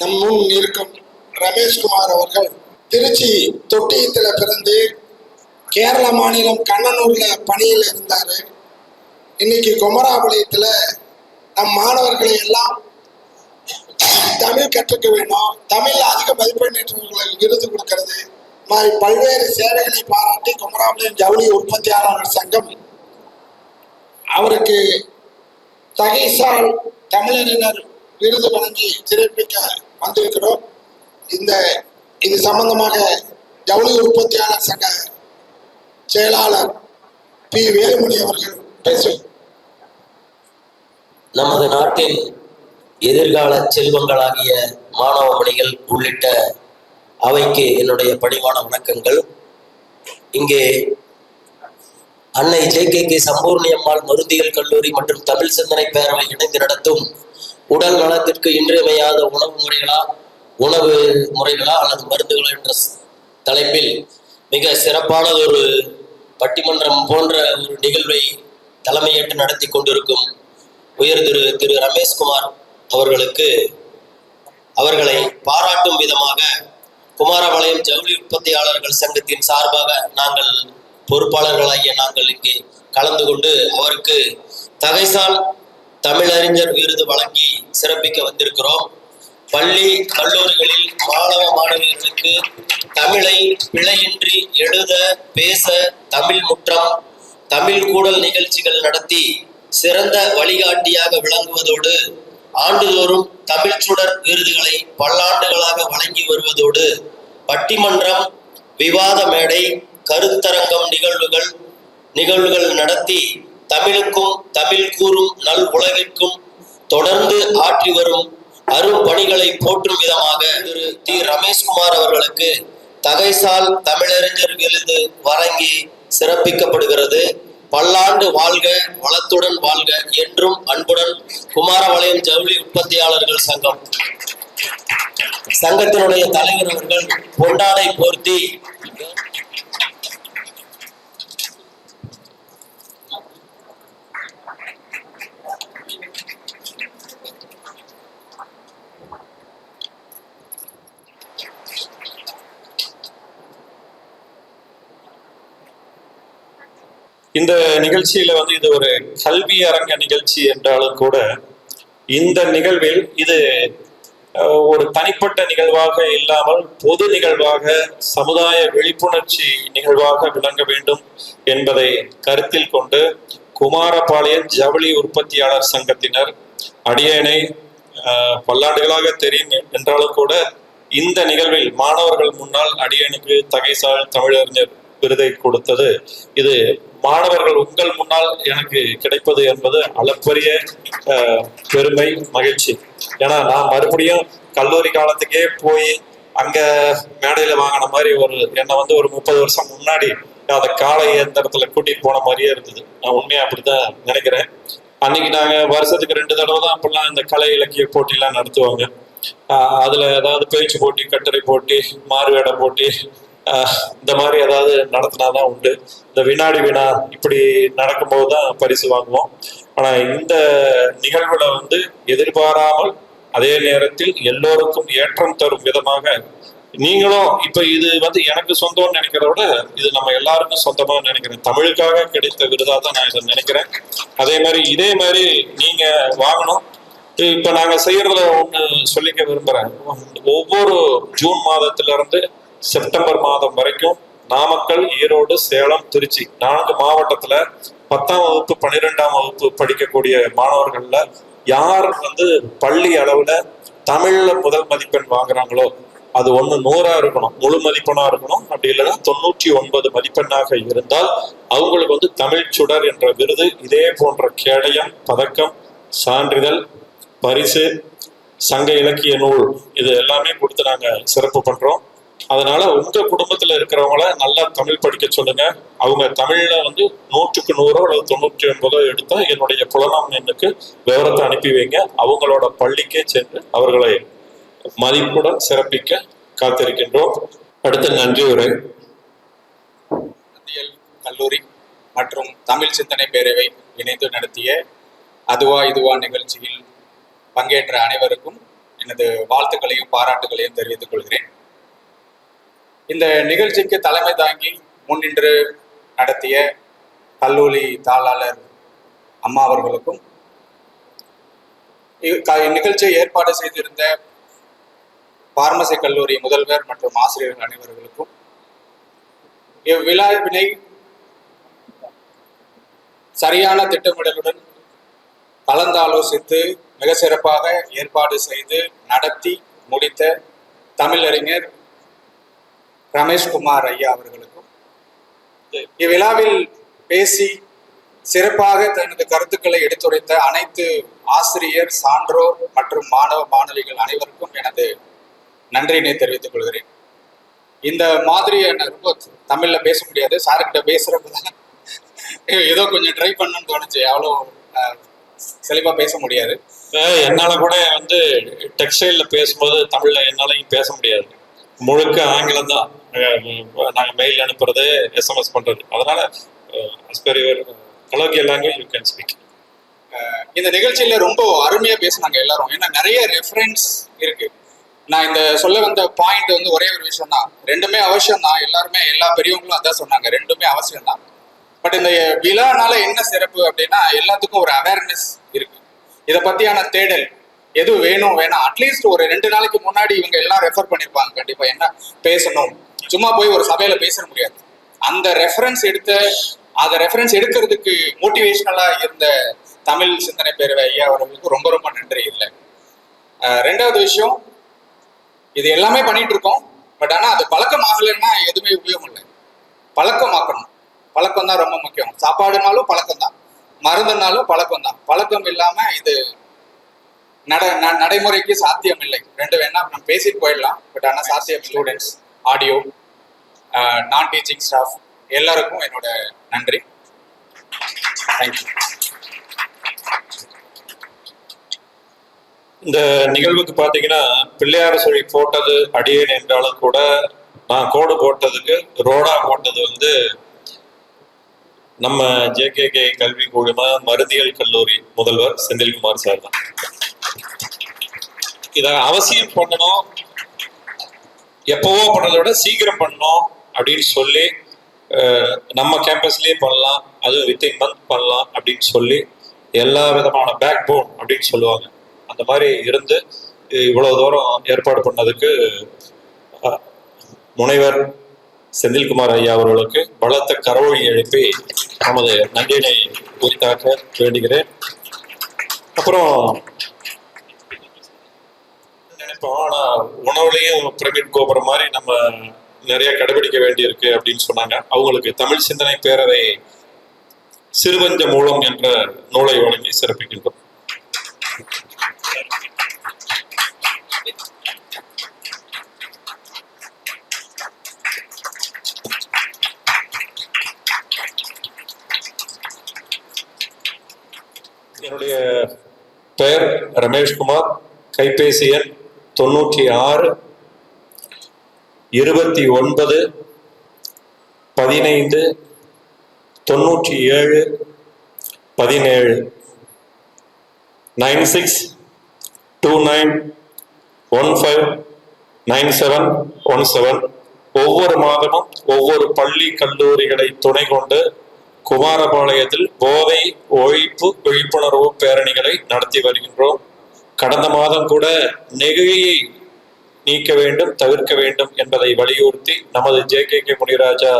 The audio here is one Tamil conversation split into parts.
நம் முன் இருக்கும் ரமேஷ்குமார் அவர்கள் திருச்சி தொட்டியத்தில் பிறந்து கேரள மாநிலம் கண்ணனூர்ல பணியில் இருந்தார். இன்னைக்கு குமராபாளையத்தில் நம் மாணவர்களை எல்லாம் தமிழ் கற்றுக்க வேணும். தமிழ்ல அதிக மதிப்பெண்ணேற்றவர்களுக்கு விருது கொடுக்கறது. மாதிரி பல்வேறு சேவைகளை பாராட்டி குமராபாளையம் ஜவுளி உற்பத்தியாளர்கள் சங்கம் அவருக்கு தகைசால் தமிழறிஞர் விருது வழங்கி சிறப்பிக்க வந்திருக்கிறோம். இந்த இது சம்பந்தமாக ஜவுளி உற்பத்தியாளர் சங்க செயலாளர் பி. வேலுமணி அவர்கள் பேசுவார். நமது நாட்டின் எதிர்கால செல்வங்களாகிய மாணவ மணிகள் உள்ளிட்ட அவைக்கு என்னுடைய பணிவான வணக்கங்கள். இங்கே Annai J K K Sampoorani Ammal மருந்தியல் கல்லூரி மற்றும் தமிழ் சிந்தனை பேரவை இணைந்து நடத்தும் உடல் நலத்திற்கு இன்றியமையாத உணவு முறைகளா உணவு முறைகளா அல்லது மருந்துகளா என்ற தலைப்பில் மிக சிறப்பான ஒரு பட்டிமன்றம் போன்ற ஒரு நிகழ்வை தலைமையேற்று நடத்தி கொண்டிருக்கும் உயர் திரு திரு ரமேஷ்குமார் அவர்களுக்கு அவர்களை பாராட்டும் விதமாக குமாரபாளையம் ஜவுளி உற்பத்தியாளர்கள் சங்கத்தின் சார்பாக நாங்கள் பொறுப்பாளர்களாகிய நாங்கள் இங்கே கலந்து கொண்டு அவருக்கு தகைசால் தமிழறிஞர் விருது வழங்கி சிறப்பிக்க வந்திருக்கிறோம். பள்ளி கல்லூரிகளில் மாணவ மாணவிகளுக்கு தமிழை பிழையின்றி எழுத பேச தமிழ் முற்றம் தமிழ் கூடல் நிகழ்ச்சிகள் நடத்தி சிறந்த வழிகாட்டியாக விளங்குவதோடு ஆண்டுதோறும் தமிழ் சுடர் விருதுகளை பல்லாண்டுகளாக வழங்கி வருவதோடு பட்டிமன்றம் விவாத மேடை கருத்தரங்கம் நிகழ்வுகள் நிகழ்வுகள் நடத்தி தமிழுக்கும் தமிழ் கூறும் நல் உலகிற்கும் தொடர்ந்து ஆற்றி வரும் அரும் பணிகளை போற்றும் விதமாக திரு தி ரமேஷ்குமார் அவர்களுக்கு தகைசால் தமிழறிஞர் விருது வழங்கி சிறப்பிக்கப்படுகிறது. பல்லாண்டு வாழ்க வளத்துடன் வாழ்க என்றும் அன்புடன் குமாரபாளையம் ஜவுளி உற்பத்தியாளர்கள் சங்கம். சங்கத்தினுடைய தலைவர் அவர்கள் பொண்டாடை போர்த்தி. இந்த நிகழ்ச்சியில வந்து இது ஒரு கல்வி அரங்க நிகழ்ச்சி என்றாலும் கூட இந்த நிகழ்வில் இது ஒரு தனிப்பட்ட நிகழ்வாக இல்லாமல் பொது நிகழ்வாக சமுதாய விழிப்புணர்ச்சி நிகழ்வாக விளங்க வேண்டும் என்பதை கருத்தில் கொண்டு குமாரபாளையம் ஜவுளி உற்பத்தியாளர் சங்கத்தினர் அடியேனை பல்லாண்டுகளாக தெரியும் என்றாலும் கூட இந்த நிகழ்வில் மாணவர்கள் முன்னால் அடியனுக்கு தகைசால் தமிழறிஞர் விருதை கொடுத்தது. இது மாணவர்கள் உங்கள் முன்னால் எனக்கு கிடைப்பது என்பது அளப்பரிய பெருமை மகிழ்ச்சி. ஏன்னா நான் மறுபடியும் கல்லூரி காலத்துக்கே போய் அங்க மேடையில வாங்கின மாதிரி ஒரு என்னை வந்து ஒரு முப்பது வருஷம் முன்னாடி அந்த காலை இயந்திரத்துல கூட்டிட்டு போன மாதிரியே இருந்தது. நான் உண்மையா அப்படிதான் நினைக்கிறேன். அன்னைக்கு நாங்க வருஷத்துக்கு ரெண்டு தடவை தான் அப்பெல்லாம் இந்த கலை இலக்கிய போட்டிலாம் நடத்துவாங்க. அதுல ஏதாவது பேச்சு போட்டி கட்டுரை போட்டி மாறுவேட போட்டி இந்த மாதிரி ஏதாவது நடத்தினாதான் உண்டு. இந்த வினாடி வினா இப்படி நடக்கும்போது தான் பரிசு வாங்குவோம். ஆனா இந்த நிகழ்வுல வந்து எதிர்பாராமல் அதே நேரத்தில் எல்லோருக்கும் ஏற்றம் தரும் விதமாக நீங்களும் இப்ப இது வந்து எனக்கு சொந்தம்னு நினைக்கிறத விட இது நம்ம எல்லாருக்கும் சொந்தமா நினைக்கிறேன். தமிழுக்காக கிடைத்த விருதா தான் நான் இதை நினைக்கிறேன். அதே மாதிரி இதே மாதிரி நீங்க வாங்கணும். இப்ப நாங்க செய்யறதுல ஒண்ணு சொல்லிக்க விரும்புறேன். ஒவ்வொரு ஜூன் மாதத்துல இருந்து செப்டம்பர் மாதம் வரைக்கும் நாமக்கல் ஈரோடு சேலம் திருச்சி நான்கு மாவட்டத்துல பத்தாம் வகுப்பு பன்னிரெண்டாம் வகுப்பு படிக்கக்கூடிய மாணவர்கள்ல யார் வந்து பள்ளி அளவுல தமிழ்ல முதல் மதிப்பெண் வாங்குறாங்களோ அது ஒண்ணு நூறா இருக்கணும் முழு மதிப்பெண்ணா இருக்கணும். அப்படி இல்லைன்னா தொண்ணூற்றி ஒன்பது மதிப்பெண்ணாக இருந்தால் அவங்களுக்கு வந்து தமிழ் சுடர் என்ற விருது இதே போன்ற கேடயம் பதக்கம் சான்றிதழ் பரிசு சங்க இலக்கிய நூல் இது எல்லாமே கொடுத்து நாங்க சிறப்பு பண்றோம். அதனால உங்க குடும்பத்துல இருக்கிறவங்கள நல்லா தமிழ் படிக்க சொல்லுங்க. அவங்க தமிழ்ல வந்து நூற்றுக்கு நூறோ அல்லது தொண்ணூற்றி ஒன்பதோ எடுத்தா என்னுடைய புலனாம் எண்ணுக்கு விவரத்தை அனுப்பி வைங்க. அவங்களோட பள்ளிக்கே சென்று அவர்களை மதிப்புடன் சிறப்பிக்க காத்திருக்கின்றோம். அடுத்து நன்றி உரை. கல்லூரி மற்றும் தமிழ் சிந்தனை பேரவை இணைந்து நடத்திய அதுவா இதுவா நிகழ்ச்சியில் பங்கேற்ற அனைவருக்கும் எனது வாழ்த்துக்களையும் பாராட்டுகளையும் தெரிவித்துக் கொள்கிறேன். இந்த நிகழ்ச்சிக்கு தலைமை தாங்கி முன்னின்று நடத்திய கல்லூரி தாளாளர் அம்மா அவர்களுக்கும் இ- இந்நிகழ்ச்சியை ஏற்பாடு செய்திருந்த பார்மசி கல்லூரி முதல்வர் மற்றும் ஆசிரியர்கள் அனைவர்களுக்கும் இவ்விழாவினை சரியான திட்டமிடலுடன் கலந்தாலோசித்து மிக சிறப்பாக ஏற்பாடு செய்து நடத்தி முடித்த தமிழறிஞர் ரமேஷ்குமார் ஐயா அவர்களுக்கும். இவ்விழாவில் பேசி சிறப்பாக தனது கருத்துக்களை எடுத்துரைத்த அனைத்து ஆசிரியர் சான்றோர் மற்றும் மாணவ மாணவிகள் அனைவருக்கும் எனது நன்றியினை தெரிவித்துக் கொள்கிறேன். இந்த மாதிரியான ரொம்ப தமிழ்ல பேச முடியாது. சார்கிட்ட பேசுறப்பதான் ஏதோ கொஞ்சம் ட்ரை பண்ணணும்னு தோணுச்சு. அவ்வளோ செழிப்பா பேச முடியாது. என்னால கூட வந்து டெக்ஸ்டைல்ல பேசும்போது தமிழ்ல என்னாலையும் பேச முடியாது. முழுக்க ஆங்கிலம் தான். நாங்கள் மெயில் அனுப்புறது எஸ்எம்எஸ் பண்ணுறது அதனால as per your colloquial language you can speak இந்த நிகழ்ச்சியில ரொம்ப அருமையா பேசினாங்க எல்லாரும். ஏன்னா நிறைய ரெஃபரன்ஸ் இருக்கு. நான் இந்த சொல்ல வந்த பாயிண்ட் வந்து ஒரே ஒரு விஷயம் தான் ரெண்டுமே அவசியம் தான் எல்லாருமே எல்லா பெரியவங்களும் அதான் சொன்னாங்க. ரெண்டுமே அவசியம் தான் பட் இந்த விழானால என்ன சிறப்பு அப்படின்னா எல்லாத்துக்கும் ஒரு அவேர்னஸ் இருக்கு. இதை பத்தியான தேடல். எது வேணும் வேணாம். அட்லீஸ்ட் ஒரு ரெண்டு நாளைக்கு முன்னாடி இவங்க எல்லாம் ரெஃபர் பண்ணிருப்பாங்க. கண்டிப்பா. என்ன பேசணும். சும்மா போய் ஒரு சபையில பேச முடியாது. அந்த ரெஃபரன்ஸ் எடுத்த அதை ரெஃபரன்ஸ் எடுக்கிறதுக்கு மோட்டிவேஷனலா இருந்த தமிழ் சிந்தனை பேரவை ஐயா அவர்களுக்கு ரொம்ப ரொம்ப நன்றி இல்லை. ரெண்டாவது விஷயம் இது எல்லாமே பண்ணிட்டு இருக்கோம். பட் ஆனா அது பழக்கம் ஆகலைன்னா எதுவுமே உபயோகம் இல்லை. பழக்கம் ஆக்கணும் பழக்கம் தான் ரொம்ப முக்கியம். சாப்பாடுனாலும் பழக்கம் தான். மருந்துனாலும் பழக்கம் தான். பழக்கம் இல்லாம இது நட ந- நடைமுறைக்கு சாத்தியம் இல்லை. ரெண்டு வேணா நம்ம பேசிட்டு போயிடலாம். பட் ஆனா சாத்தியம் ஸ்டூடெண்ட்ஸ் ஆடியோ நான் டீச்சிங் ஸ்டாஃப் எல்லாருக்கும் என்னோட நன்றி. தேங்க்யூ இந்த நிகழ்வுக்கு பார்த்தீங்கன்னா பிள்ளையார் சொல்லி போட்டது அடியேன் என்றாலும் கூட நான் கோடு போட்டதுக்கு ரோடா போட்டது வந்து நம்ம ஜேகேகே கல்வி கூடமா மருந்தியல் கல்லூரி முதல்வர் செந்தில்குமார் சார் தான். இதை அவசியம் பண்ணணும் எப்பவோ பண்ணதை விட சீக்கிரம் பண்ணோம் அப்படின்னு சொல்லி நம்ம கேம்பஸ்லயே பண்ணலாம் அது வித்தின் மந்த் பண்ணலாம் அப்படின்னு சொல்லி எல்லா விதமான பேக் போன் அப்படின்னு சொல்லுவாங்க. அந்த மாதிரி இருந்து இவ்வளவு தூரம் ஏற்பாடு பண்ணதுக்கு முனைவர் செந்தில்குமார் ஐயா அவர்களுக்கு பலத்த கரவொலி எழுப்பி நமது நன்றியினை குறித்தாக வேண்டுகிறேன். அப்புறம் நினைப்போம் ஆனா உணவுலையும் பிரமிட் கோபுரம் மாதிரி நம்ம நிறைய கடைபிடிக்க வேண்டியிருக்கு அப்படின்னு சொன்னாங்க. அவங்களுக்கு தமிழ் சிந்தனை பேரவை சிறுவஞ்ச மூலம் என்ற நூலை வழங்கி சிறப்பிக்கின்றோம். என்னுடைய பெயர் ரமேஷ்குமார் கைபேசி எண் தொண்ணூற்றி ஆறு இருபத்தி ஒன்பது பதினைந்து தொண்ணூற்றி ஏழு பதினேழு. Nine six two nine one five nine seven one seven. ஒவ்வொரு மாதமும் ஒவ்வொரு பள்ளி கல்லூரிகளை துணை கொண்டு குமாரபாளையத்தில் போதை ஒழிப்பு விழிப்புணர்வு பேரணிகளை நடத்தி வருகின்றோம். கடந்த மாதம் கூட நெகிழியை நீக்க வேண்டும் தவிர்க்க வேண்டும் என்பதை வலியுறுத்தி நமது ஜே கே கே முனிராஜா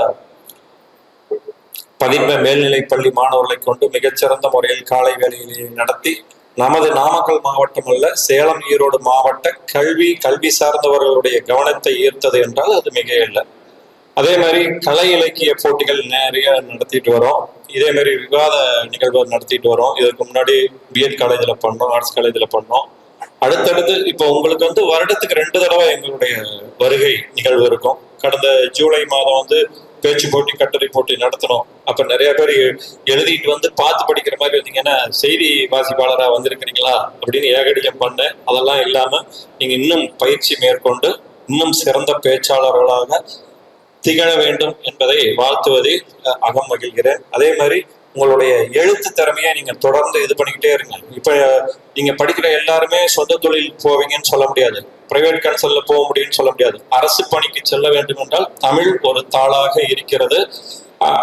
பதின்ம மேல்நிலைப் பள்ளி மாணவர்களை கொண்டு மிகச்சிறந்த முறையில் காலை வேலையிலேயே நடத்தி நமது நாமக்கல் மாவட்டம் அல்ல சேலம் ஈரோடு மாவட்ட கல்வி கல்வி சார்ந்தவர்களுடைய கவனத்தை ஈர்த்தது என்றால் அது மிக இல்லை அதே மாதிரி கலை இலக்கிய போட்டிகள் நிறைய நடத்திட்டு வரோம். இதே மாதிரி விவாத நிகழ்வு நடத்திட்டு வரோம். இதுக்கு முன்னாடி பிஎட் காலேஜில் பண்ணோம் ஆர்ட்ஸ் காலேஜில் பண்ணோம். அடுத்தடுத்து இப்போ உங்களுக்கு வந்து வருடத்துக்கு ரெண்டு தடவை எங்களுடைய வருகை நிகழ்வு இருக்கும். கடந்த ஜூலை மாதம் வந்து பேச்சு போட்டி கட்டுரை போட்டி நடத்தணும் அப்ப நிறைய பேர் எழுதிட்டு வந்து பார்த்து படிக்கிற மாதிரி இருந்தீங்கன்னா செய்தி வாசிப்பாளரா வந்திருக்கிறீங்களா அப்படின்னு ஏகடிக்கம் பண்ணேன். அதெல்லாம் இல்லாம நீங்க இன்னும் பயிற்சி மேற்கொண்டு இன்னும் சிறந்த பேச்சாளர்களாக திகழ வேண்டும் என்பதை வாழ்த்துவதை அகம் மகிழ்கிறேன். அதே மாதிரி உங்களுடைய எழுத்து திறமையை நீங்க தொடர்ந்து இது பண்ணிக்கிட்டே இருங்க. இப்ப நீங்க படிக்கிற எல்லாருமே சொந்த தொழில் போவீங்கன்னு சொல்ல முடியாது. பிரைவேட் கன்சல்ல போக முடியும்னு சொல்ல முடியாது. அரசு பணிக்கு செல்ல வேண்டும் என்றால் தமிழ் ஒரு தாளாக இருக்கிறது.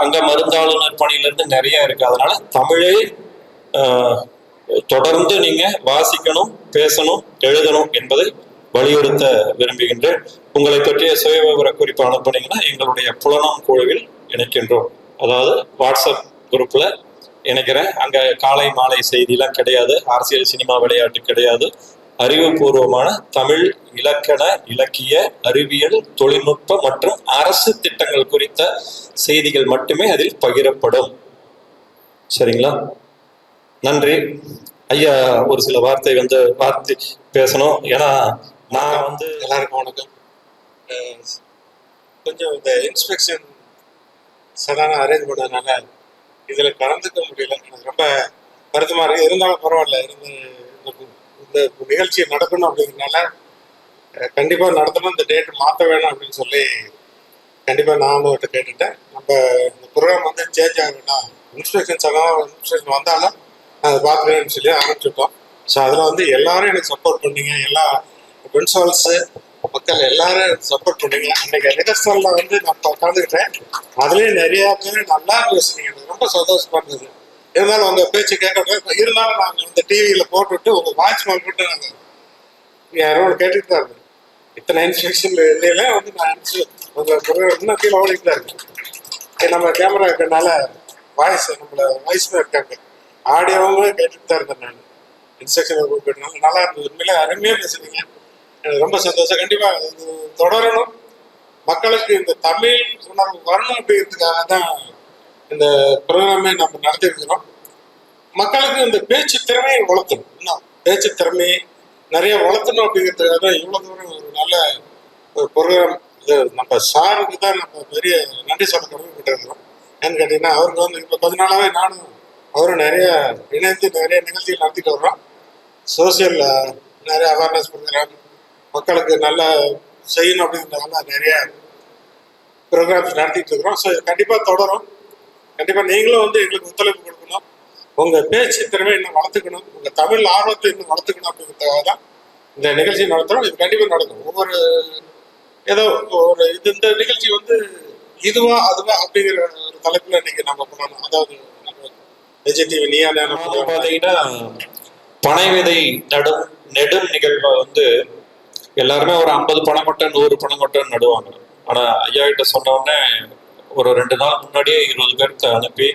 அங்க மருந்தாளுநர் பணியிலிருந்து நிறைய இருக்கு. அதனால தமிழை தொடர்ந்து நீங்க வாசிக்கணும் பேசணும் எழுதணும் என்பது வலியுறுத்த விரும்புகின்றேன். உங்களை பற்றிய சுய விவர குறிப்பு அனுப்புனீங்கன்னா எங்களுடைய புலனம் குழுவில் இணைக்கின்றோம். அதாவது வாட்ஸ்அப் குரூப்ல இணைக்கிறேன். அங்க காலை மாலை செய்திலாம் கிடையாது. அரசியல் சினிமா விளையாட்டு கிடையாது. அறிவுபூர்வமான தமிழ் இலக்கண இலக்கிய அறிவியல் தொழில்நுட்ப மற்றும் அரசு திட்டங்கள் குறித்த செய்திகள் மட்டுமே அதில் பகிரப்படும். சரிங்களா? நன்றி. ஐயா ஒரு சில வார்த்தை வந்து வார்த்தை பேசணும். ஏன்னா நான் வந்து எல்லாருக்கும் வணக்கம். கொஞ்சம் இந்த இன்ஸ்பெக்ஷன் சடான அரேஞ்ச் பண்ணதுனால இதில் கலந்துக்க முடியல. எனக்கு ரொம்ப வருத்தமாக இருக்கு. இருந்தாலும் பரவாயில்ல. இருந்து இந்த- இந்த நிகழ்ச்சி நடக்கணும் அப்படிங்கிறதுனால கண்டிப்பாக நடத்தணும். இந்த டேட் மாற்ற வேணாம் அப்படின்னு சொல்லி கண்டிப்பாக நான் அவர்கிட்ட கேட்டுட்டேன். நம்ம இந்த ப்ரோக்ராம் வந்து சேஞ்ச் ஆக வேண்டாம் இன்ஸ்பெக்ஷன் சடம் இன்ஸ்பெக்ஷன் வந்தாலும் அதை பார்த்துக்கிறேன்னு சொல்லி ஆரம்பிச்சுட்டோம் ஸோ அதில் வந்து எல்லாரும் எனக்கு சப்போர்ட் பண்ணீங்க. எல்லா பிரின்சிபல்ஸு மக்கள் எல்லாரும் சப்போர்ட் பண்ணுங்க அன்னைக்கு ரிஹர்சலில் வந்து நான் உட்காந்துக்கிட்டேன் அதுலேயும் நிறையா பேர் நல்லா பேசுனீங்க. எனக்கு ரொம்ப சந்தோஷமா இருந்தது. இருந்தாலும் உங்கள் பேச்சு கேட்க இருந்தாலும் நாங்கள் இந்த டிவியில் போட்டுவிட்டு உங்கள் வாட்ச்மேன் மட்டும் நாங்கள் யாரோ கேட்டுட்டு தான் இருந்தேன் இத்தனை இன்ஸ்ட்ரக்ஷன் இல்லையில வந்து நான் உங்கள் குரல் இன்னும் கீழே ஓடிட்டு தான் இருக்கேன் நம்ம கேமரா இருக்கனால வாய்ஸ் நம்மள வாய்ஸ்மே இருக்காங்க. ஆடியோவும் கேட்டுட்டு தான் இருந்தேன் நான். இன்ஸ்ட்ரக்ஷன் போட்டுனால நல்லா இருந்தது. உண்மையில அருமையாக பேசுனீங்க. எனக்கு ரொம்ப சந்தோஷம். கண்டிப்பாக இது தொடரணும். மக்களுக்கு இந்த தமிழ் உணர்வு வரணும் அப்படிங்கிறதுக்காக தான் இந்த ப்ரோக்ராமே நம்ம நடத்திருக்கிறோம். மக்களுக்கு இந்த பேச்சு திறமையை வளர்த்தணும் இன்னும் பேச்சு திறமையை நிறைய வளர்த்தணும் அப்படிங்கிறதுக்காக தான் இவ்வளோ தூரம் ஒரு நல்ல ஒரு ப்ரோக்ராம் இது நம்ம சாருக்கு தான் நம்ம பெரிய நன்றி சொல்ல கடமைப்பட்டிருக்கிறோம். ஏன்னு கேட்டிங்கன்னா அவருக்கு வந்து இப்போ பதினாலாவே நானும் அவரும் நிறைய இணைந்து நிறைய நிகழ்ச்சிகள் நடத்திட்டு வர்றோம். சோசியல் நிறைய அவேர்னஸ் ப்ரோக்ராம் மக்களுக்கு நல்ல செய்யணும் அப்படின்றதுனால நிறைய ப்ரோக்ராம்ஸ் நடத்திட்டு இருக்கிறோம். ஸோ கண்டிப்பாக தொடரும். கண்டிப்பாக நீங்களும் வந்து எங்களுக்கு ஒத்துழைப்பு கொடுக்கணும். உங்கள் பேச்சு திறமை இன்னும் வளர்த்துக்கணும். உங்கள் தமிழ் ஆர்வத்தை இன்னும் வளர்த்துக்கணும் அப்படிங்கிறதுக்காக தான் இந்த நிகழ்ச்சி நடத்துகிறோம் இது கண்டிப்பாக நடக்கும். ஒவ்வொரு ஏதோ ஒரு இது இந்த நிகழ்ச்சி வந்து இதுவா அதுவா அப்படிங்கிற ஒரு தலைப்பில் இன்னைக்கு நம்ம பண்ணணும் அதாவது நம்ம விஜய் டிவி நீயா அதாவது நேரம் பனை விதை நடும் நெடும் நிகழ்வை வந்து எல்லாருமே ஒரு ஐம்பது பணங்கொட்டை நூறு பனைமட்டை நடுவாங்க. ஆனா ஐயா கிட்ட சொன்ன உடனே ஒரு ரெண்டு நாள் முன்னாடியே இருபது பேர்த்த அனுப்பி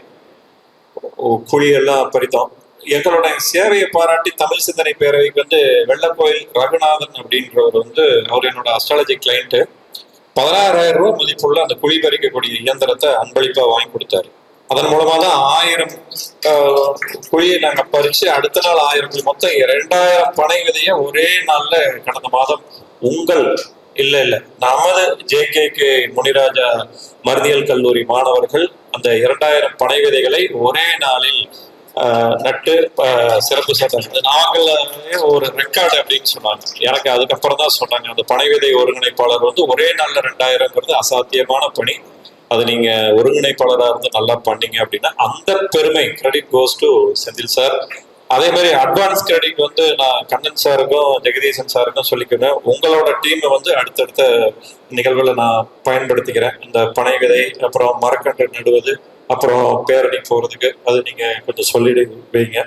குழியெல்லாம் பறித்தோம். எங்களோட சேவையை பாராட்டி தமிழ் சிந்தனை பேரவைக்கு வந்து வெள்ளக்கோயில் ரகுநாதன் அப்படின்றவர் வந்து அவர் என்னோட அஸ்ட்ராலஜி கிளைண்ட்டு பதினாறாயிரம் ரூபாய் மதிப்புள்ள அந்த குழி பறிக்கக்கூடிய இயந்திரத்தை அன்பளிப்பாக வாங்கி கொடுத்தாரு. அதன் மூலமா தான் ஆயிரம் குழியை நாங்க பறிச்சு அடுத்த நாள் ஆயிரம் குழி மொத்தம் இரண்டாயிரம் பனை விதைய ஒரே நாள்ல கடந்த மாதம் உங்கள் இல்ல இல்ல நமது ஜே கே கே முனிராஜா மருந்தியல் கல்லூரி மாணவர்கள் அந்த இரண்டாயிரம் பனை விதைகளை ஒரே நாளில் நட்டு சிறப்பு சேர்த்தாங்க நாங்களே ஒரு ரெக்கார்டு அப்படின்னு சொன்னாங்க. எனக்கு அதுக்கப்புறம் தான் சொன்னாங்க. அந்த பனை விதை ஒருங்கிணைப்பாளர் வந்து ஒரே நாளில் ரெண்டாயிரங்கிறது அசாத்தியமான பணி. அது நீங்க ஒருங்கிணைப்பாளராக இருந்து நல்லா பண்ணீங்க அப்படின்னா அந்த பெருமை credit goes to Senthil sir அதே மாதிரி அட்வான்ஸ் கிரெடிட் வந்து நான் கண்ணன் சாருக்கும் ஜெகதீசன் சாருக்கும் சொல்லிக்கிறேன். உங்களோட டீமை வந்து அடுத்தடுத்த நிகழ்வுகளை நான் பயன்படுத்திக்கிறேன். இந்த பனை விதை அப்புறம் மரக்கன்று நடுவது அப்புறம் பேரணி போறதுக்கு அது நீங்க கொஞ்சம் சொல்லிடு வைங்க.